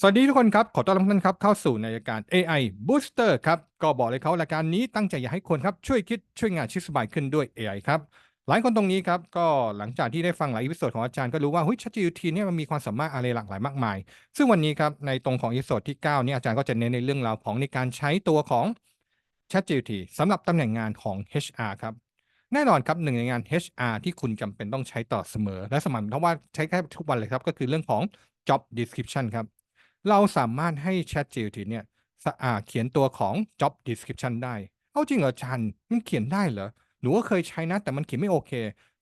สวัสดีทุกคนครับ ขอต้อนรับทุกท่านครับเข้าสู่ในรายการ AI Booster ครับ ก็บอกเลยเขารายการนี้ตั้งใจอยากให้คนครับ ช่วยคิดช่วยงานชีวิตสบายขึ้นด้วย AI ครับ หลายคนตรงนี้ครับ ก็หลังจากที่ได้ฟังหลายอีพิโซดของอาจารย์ก็รู้ว่าเฮ้ย ChatGPT เนี่ยมันมีความสามารถอะไรหลากหลายมากมาย ซึ่งวันนี้ครับ ในตรงของอีพิโซดที่ 9 เนี่ยอาจารย์ก็จะเน้นในเรื่องราวของในการใช้ตัวของ ChatGPT สำหรับตำแหน่งงานของ HR ครับแน่นอนครับหนึ่งในงาน HR ที่คุณจำเป็นต้องใช้ต่อเสมอ และสม่ำเพราะว่าใช้แค่ทุกวันเลยครับก็คือเรื่องของ job description ครับ เราสามารถให้ ChatGPT เนี่ยสะอาเขียนตัวของ job description ได้ เอาจริงเหรออาจารย์มันเขียนได้เหรอหนูก็เคยใช้นะ แต่มันเขียนไม่โอเค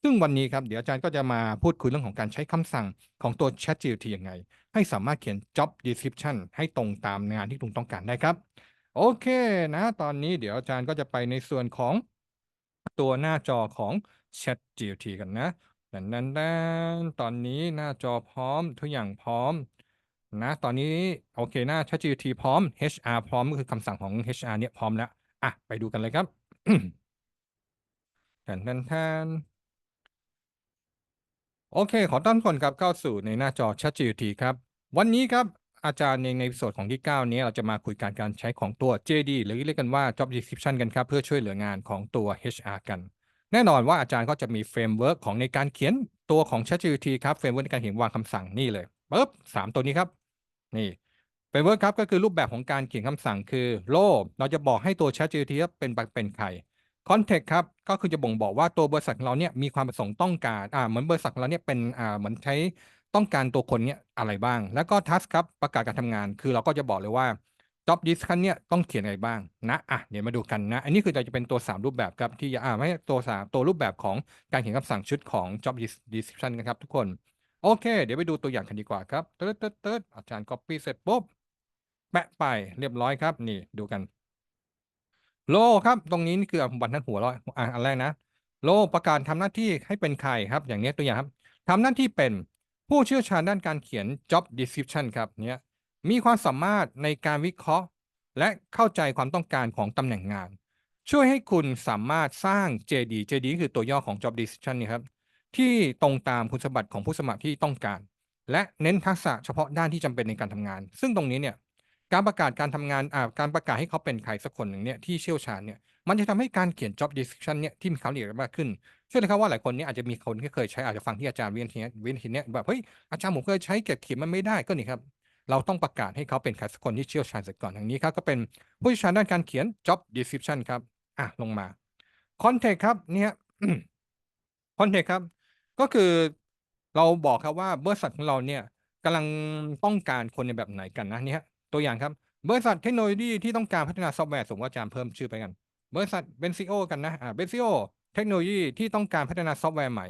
ซึ่งวันนี้ครับ เดี๋ยวอาจารย์ก็จะมาพูดคุยเรื่องของการใช้คำสั่งของตัว ChatGPT ยังไง ให้สามารถเขียน job description ให้ตรงตามงานที่คุณต้องการได้ครับ โอเคนะ ตอนนี้เดี๋ยวอาจารย์ก็จะไปในส่วนของตัวหน้าจอของ ChatGPT กันนะดันดันดันตอนนี้หน้าจอพร้อมทุกอย่างพร้อม นะ ตอนนี้โอเคหน้า ChatGPT พร้อม HR พร้อมก็คือคำสั่งของ HR เนี่ยพร้อมแล้ว อะ ไปดูกันเลยครับแทนแทนแทนโอเค ขอต้อนรับคนครับเข้าสู่ในหน้าจอ ChatGPT ครับ วันนี้ครับอาจารย์ในในส่วนของที่ 9 นี้เราจะมาคุยการการใช้ของตัว JD หรือเรียกกันว่า Job Description กันครับ เพื่อช่วยเหลืองานของตัว HR กัน แน่นอนว่าอาจารย์ก็จะมีเฟรมเวิร์กของในการเขียนตัวของ ChatGPT ครับเฟรมเวิร์กในการเขียนวางคำสั่งนี่เลยปึ๊บสามตัวนี้ครับ นี่เฟรมเวิร์กครับก็คือรูปแบบของการเขียนคำสั่งคือโลเราจะบอกให้ตัว ChatGPT เป็นเป็นใคร context ครับก็คือจะบ่งบอกว่าตัวบริษัทเราเนี่ยมีความประสงค์ต้องการอ่าเหมือนบริษัทเราเนี่ยเป็นอ่าเหมือนใช้ต้องการตัวคนเนี่ยอะไรบ้าง แล้วก็ task ครับประกาศการทำงาน คือเราก็จะบอกเลยว่า job description เนี่ยต้องเขียนอะไรบ้างนะอะเดี๋ยวมาดูกันนะ อันนี้คือเราจะเป็นตัว 3 รูปแบบครับที่อ่าไม่ใช่ตัว3ตัวรูปแบบของการเขียนคำสั่งชุดของ job description นะครับทุกคน โอเค เดี๋ยวไปดูตัวอย่างกันดีกว่าครับเติร์ดเติร์ดเติร์ดอาจารย์ copy เสร็จปุ๊บ แปะไปเรียบร้อยครับ นี่ดูกัน โลครับ ตรงนี้นี่คืออะบันทัดหัวเราอะอันแรกนะ โลประกาศทำหน้าที่ให้เป็นใครครับ อย่างนี้ตัวอย่างครับทำหน้าที่เป็นผู้เชี่ยวชาญด้านการเขียน job description ครับเนี้ยมีความสามารถในการวิเคราะห์ และเข้าใจความต้องการของตำแหน่งงาน ช่วยให้คุณสามารถสร้าง JD JD คือตัวย่อของ job description นี่ครับ ที่ตรงตามคุณสมบัติของผู้สมัครที่ต้องการ และเน้นทักษะเฉพาะด้านที่จำเป็นในการทำงาน ซึ่งตรงนี้เนี่ยการประกาศการทำงานการประกาศให้เขาเป็นใครสักคนหนึ่งเนี่ยที่เชี่ยวชาญเนี่ยมันจะทำให้การเขียน job description เนี่ยที่มีความละเอียดมากขึ้นเชื่อเลยครับว่าหลายคนเนี่ยอาจจะมีคนที่เคยใช้อาจจะฟังที่อาจารย์เวียนทีเนี้เวียนทีเนี้ยแบบเฮ้ยอาจารย์ผมเคยใช้เก็บเขียนมันไม่ได้ก็นี่ครับเราต้องประกาศให้เขาเป็นใครสักคนที่เชี่ยวชาญเสร็จก่อนอย่างนี้ครับก็เป็นผู้เชี่ยวชาญด้านการเขียน job description ครับอะลงมา context ครับเนี่ย context ครับ ก็คือเราบอกครับว่าบริษัทของเราเนี่ยกำลังต้องการคนในแบบไหนกันนะเนี่ยตัวอย่างครับบริษัทเทคโนโลยีที่ต้องการพัฒนาซอฟต์แวร์สมมติว่าอาจารย์เพิ่มชื่อไปกัน บริษัทเบนซิโอกันนะอ่าเบนซิโอเทคโนโลยีที่ต้องการพัฒนาซอฟต์แวร์ใหม่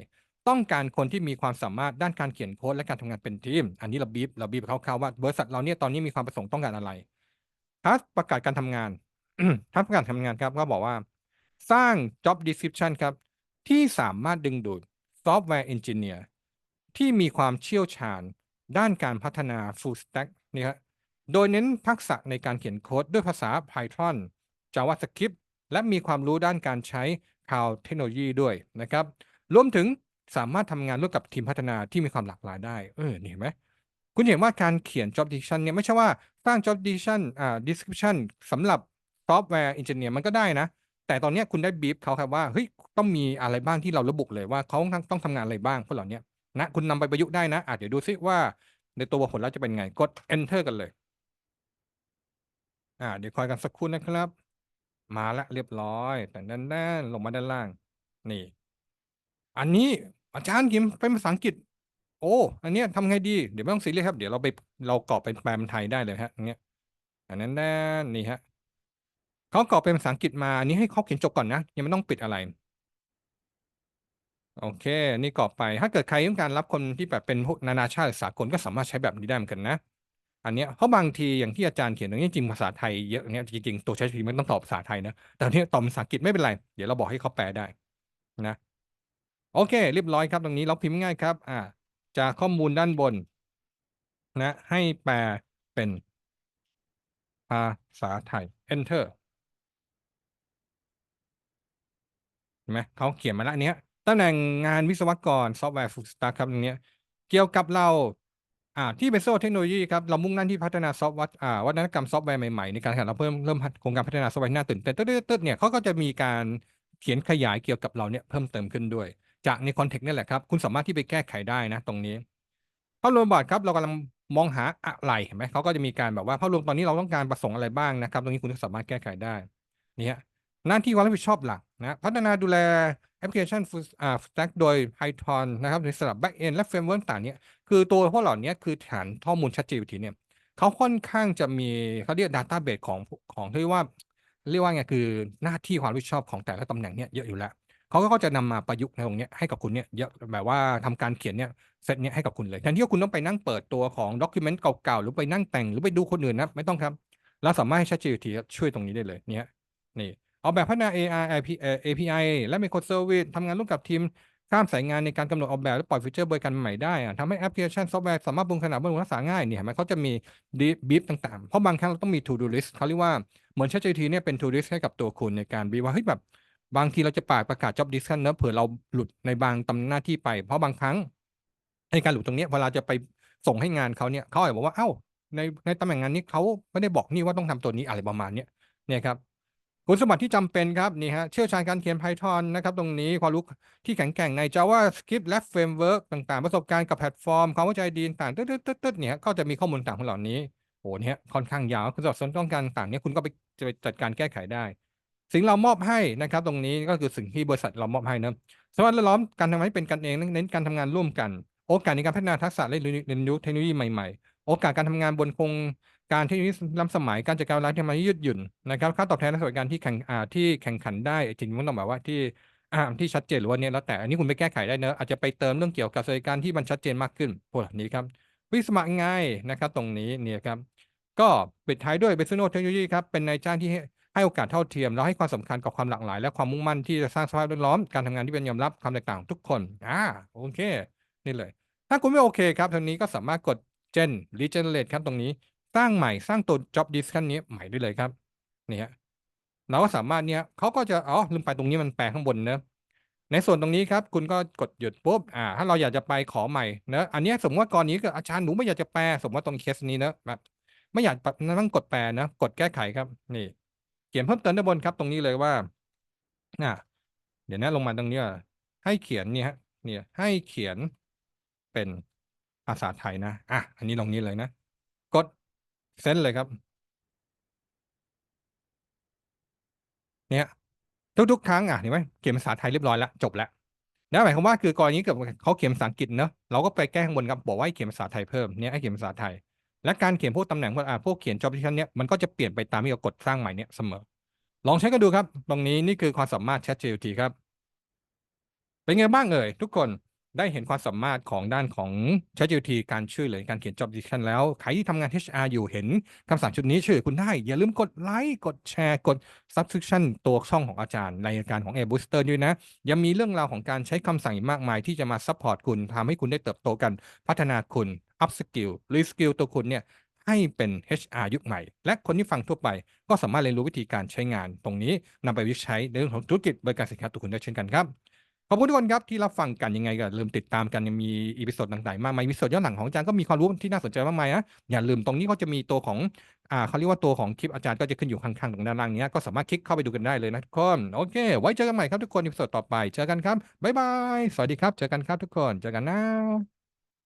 ต้องการคนที่มีความสามารถด้านการเขียนโค้ดและการทำงานเป็นทีม อันนี้เราบีบเราบีบคร่าวๆว่าบริษัทเราเนี่ยตอนนี้มีความประสงค์ต้องการอะไรถ้าประกาศการทำงานถ้าประกาศทำงานครับก็บอกว่า สร้าง job description ครับที่สามารถดึงดูด ซอฟต์แวร์เอนจิเนียร์ที่มีความเชี่ยวชาญด้านการพัฒนา full stack นี่ครับโดยเน้นทักษะในการเขียนโค้ดด้วยภาษา Python JavaScript และมีความรู้ด้านการใช้ Cloud เทคโนโลยีด้วยนะครับ รวมถึงสามารถทำงานร่วมกับทีมพัฒนาที่มีความหลากหลายได้ เออนี่เห็นไหม คุณเห็นว่าการเขียน job description เนี่ยไม่ใช่ว่าสร้าง job description อ่า description สำหรับ software engineer มันก็ได้นะ แต่ตอนนี้คุณได้บีฟเขาครับว่า เฮ้ย ต้องมีอะไรบ้างที่เราระบุเลยว่าเขาต้องต้องทำงานอะไรบ้างพวกเหล่านี้นะคุณนำไปประยุกต์ได้นะอาจจะเดี๋ยวดูซิว่า ในตัวผลลัพธ์จะเป็นไงกด enter กันเลย อ่า เดี๋ยวคอยกันสักครู่นะครับ มาล้วเรียบร้อยแต่ด้านด้านลงมาด้านล่าง นี่ อันนี้อาจารย์เขียนเป็นภาษาอังกฤษ โอ้อันนี้ทำไงดีเดี๋ยวไม่ต้องซีเรียสครับ เดี๋ยวเราไปเรากรอกเป็นแปลเป็นไทยได้เลยฮะอย่างเงี้ยอันนั้นด้านนี่ฮะเขากรอกเป็นภาษาอังกฤษมาอันนี้ให้เขาเขียนจบก่อนนะยังไม่ต้องปิดอะไร โอเค นี่กรอกไป ถ้าเกิดใครต้องการรับคนที่แบบเป็นพวกนานาชาติสากลก็สามารถใช้แบบนี้ได้เหมือนกันนะ อันเนี้ยเพราะบางทีอย่างที่อาจารย์เขียนตรงนี้จริงภาษาไทยเยอะเนี้ยจริงๆตัวใช้ชีมันต้องตอบภาษาไทยนะ แต่เนี้ยตอบภาษาอังกฤษไม่เป็นไร เดี๋ยวเราบอกให้เขาแปลได้นะ โอเค เรียบร้อยครับ ตรงนี้เราพิมพ์ง่ายครับ อ่า จากข้อมูลด้านบน นะ ให้แปลเป็นภาษาไทย enter เห็นไหมเขาเขียนมาแล้วเนี้ย ตำแหน่งงานวิศวกรซอฟต์แวร์ฟูลสตาร์ครับตรงนี้เกี่ยวกับเราอ่าที่ Bezo เทคโนโลยีครับเรามุ่งมั่นที่พัฒนาซอฟต์แวร์อ่าวัฒนกรรมซอฟต์แวร์ใหม่ๆ ในการแข่งเราเพิ่มเริ่มโครงการพัฒนาซอฟต์แวร์ที่น่าตื่นเต้นตึ๊ดๆเนี่ยเขาก็จะมีการเขียนขยายเกี่ยวกับเราเนี่ยเพิ่มเติมขึ้นด้วย จากในคอนเทกต์นี่แหละครับ คุณสามารถที่ไปแก้ไขได้นะตรงนี้ภาพรวมบอร์ดครับเรากำลังมองหาอะไรเห็นไหมเขาก็จะมีการแบบว่าภาพรวมตอนนี้เราต้องการประสงค์อะไรบ้างนะครับ ตรงนี้คุณก็สามารถแก้ไขได้นี่ย หน้าที่ความรับผิดชอบหลักนะพัฒนาดูแลแอปพลิเคชันอ่า stack โดย Python นะครับในสำหรับ backend และ framework ต่างเนี่ยคือตัวพวกเหล่านี้คือฐานข้อมูล ChatGPT เนี่ยเขาค่อนข้างจะมีเขาเรียก database ของของที่เรียกว่า เรียกว่าไงคือหน้าที่ความรับผิดชอบของแต่ละตำแหน่งเนี่ยเยอะอยู่แล้วเขาก็จะนำมาประยุกต์ในตรงนี้ให้กับคุณเนี่ยเยอะแบบว่าทำการเขียนเนี่ยเซตเนี่ยให้กับคุณเลยแทนที่ว่าคุณต้องไปนั่งเปิดตัวของด็อกิเมนต์เก่าๆหรือไปนั่งแต่งหรือไปดูคนอื่นนะไม่ต้องครับเราสามารถให้ ChatGPT ช่วยตรงนี้ได้เลยเนี่ยนี่ เอาแบบพัฒนา AI IP API และ Microservice ทำงานร่วมกับทีมข้ามสายงานในการกำหนดออกแบบและปล่อยฟีเจอร์บริการใหม่ได้อะทำให้แอปพลิเคชันซอฟต์แวร์สามารถปรุงขนาดบรรลุรักษาง่ายเนี่ยเห็นไหมเขาจะมีบีฟต่างๆ เพราะบางครั้งเราต้องมี to do list เขาเรียกว่าเหมือน ChatGPT เนี่ยเป็น to do list ให้กับตัวคุณในการบีว่าเฮ้ยแบบบางทีเราจะปประกาศ job description เนอะเผื่อเราหลุดในบางตำแหน่งหน้าที่ไป เพราะบางครั้งในการหลุดตรงนี้เวลาจะไปส่งให้งานเขาเนี่ยเขาอาจจะบอกว่าเอ้าในในตำแหน่งงานนี้เขาไม่ได้บอกนี่ว่าต้องทำตัวนี้อะไรประมาณเนี้ยเนี่ยครับ คุณสมบัติที่จำเป็นครับนี่ฮะเชี่ยวชาญการเขียน Python นะครับตรงนี้ความรู้ที่แข็งแกร่งใน JavaScript และ Framework ต่างๆ ประสบการณ์กับแพลตฟอร์ม ความเข้าใจดีต่างๆตึ๊ดๆเนี่ยก็จะมีข้อมูลต่างของเหล่านี้โอ้เนี่ยค่อนข้างยาวคุณสำหรับส่วนต้องการต่างๆเนี่ยคุณก็ไปจะไปจัดการแก้ไขได้ สิ่งเรามอบให้นะครับ ตรงนี้ก็คือสิ่งที่บริษัทเรามอบให้นะสวัสดิ์ล้อมการทำให้เป็นกันเองเน้นการทำงานร่วมกัน โอกาสในการพัฒนาทักษะและเรียนรู้เทคโนโลยีใหม่ๆ โอกาสการทำงานบนโครง การเทคโนโลยีล้ำสมัยการจัดการเวลาที่มันยืดหยุ่นนะครับค่าตอบแทนและสวัสดิการที่แข่งที่แข่งขันได้จริงๆมันต้องแบบว่าที่ที่ชัดเจนหรือว่าเนี่ยแล้วแต่อันนี้คุณไปแก้ไขได้เนอะอาจจะไปเติมเรื่องเกี่ยวกับสวัสดิการที่มันชัดเจนมากขึ้นพวกนี้ครับวิสมัครง่ายนะครับ ตรงนี้เนี่ยครับ ก็ปิดท้ายด้วยเบสโนเทคโนโลยีครับเป็นนายจ้างที่ให้โอกาสเท่าเทียม แล้วให้ความสำคัญกับความหลากหลาย และความมุ่งมั่นที่จะสร้างสภาพแวดล้อมการทำงานที่เป็นยอมรับความแตกต่างของทุกคนอ่าโอเค นี่เลย ถ้าคุณไม่โอเคครับทางนี้ก็สามารถกด gen regenerate ครับตรงนี้ สร้างใหม่สร้างตัว job description นี้ใหม่ได้เลยครับนี่ฮะเราก็สามารถเนี่ยเขาก็จะอ๋อลืมไปตรงนี้มันแปลข้างบนเนอะในส่วนตรงนี้ครับ คุณก็กดหยุดปุ๊บอ่า ถ้าเราอยากจะไปขอใหม่เนอะอันเนี้ยสมมติว่ากรณีก็อาจารย์หนูไม่อยากจะแปลสมมติว่าตรงเคสนี้เนอะแบบไม่อยากต้องกดแปลนะกดแก้ไขครับ นี่ เขียนเพิ่มเติมด้านบนครับตรงนี้เลยว่าอ่าเดี๋ยวนะลงมาตรงนี้ให้เขียนเนี่ยเนี่ยให้เขียนเป็นภาษาไทยนะ อะ อันนี้ลงนี้เลยนะ เซนเลยครับ เนี่ยทุกๆครั้งอะเห็นไหมเขียนภาษาไทยเรียบร้อยแล้วจบแล้วนะหมายความว่าคือกรณีเกิดเขาเขียนภาษาอังกฤษเนอะเราก็ไปแก้ข้างบนครับบอกว่าให้เขียนภาษาไทยเพิ่มเนี่ยให้เขียนภาษาไทย และการเขียนพวกตำแหน่งพวกอ่าพวกเขียน job description เนี่ยมันก็จะเปลี่ยนไปตามที่เรากดสร้างใหม่เนี่ยเสมอ ลองใช้กันดูครับ ตรงนี้นี่คือความสามารถ ChatGPT ครับ เป็นไงบ้างเอ่ยทุกคน ได้เห็นความสามารถของด้านของ ChatGPT การช่วยเหลือการเขียน job description แล้ว ใครที่ทำงาน HR อยู่เห็นคำสั่งชุดนี้ช่วยคุณได้ อย่าลืมกดไลค์กดแชร์กด subscription ตัวช่องของอาจารย์ในการของ A Booster ด้วยนะ ยังมีเรื่องราวของการใช้คำสั่งอีกมากมาย ที่จะมา support คุณทำให้คุณได้เติบโตกันพัฒนาคุณ up skill reskill ตัวคุณเนี่ยให้เป็น HR ยุคใหม่ และคนที่ฟังทั่วไป ก็สามารถเรียนรู้วิธีการใช้งาน ตรงนี้นำไปวิใช้ในเรื่องของธุรกิจบริการสินค้าตัวคุณได้เช่นกันครับ ขอบคุณทุกคนครับที่รับฟังกันยังไงก็ลืมติดตามกันยังมีอีพิโซดต่างๆมากมายมีโซดย้อนหลังของอาจารย์ก็มีความรู้ที่น่าสนใจมากมายนะอย่าลืมตรงนี้ก็จะมีตัวของอ่าเขาเรียกว่าตัวของคลิปอาจารย์ก็จะขึ้นอยู่ข้างๆตรงด้านล่างนี้ก็สามารถคลิกเข้าไปดูกันได้เลยนะทุกคนโอเค ไว้เจอกันใหม่ครับทุกคนอีพิโซดต่อไปเจอกันครับบ๊ายบายสวัสดีครับเจอกันครับทุกคนเจอกันนะ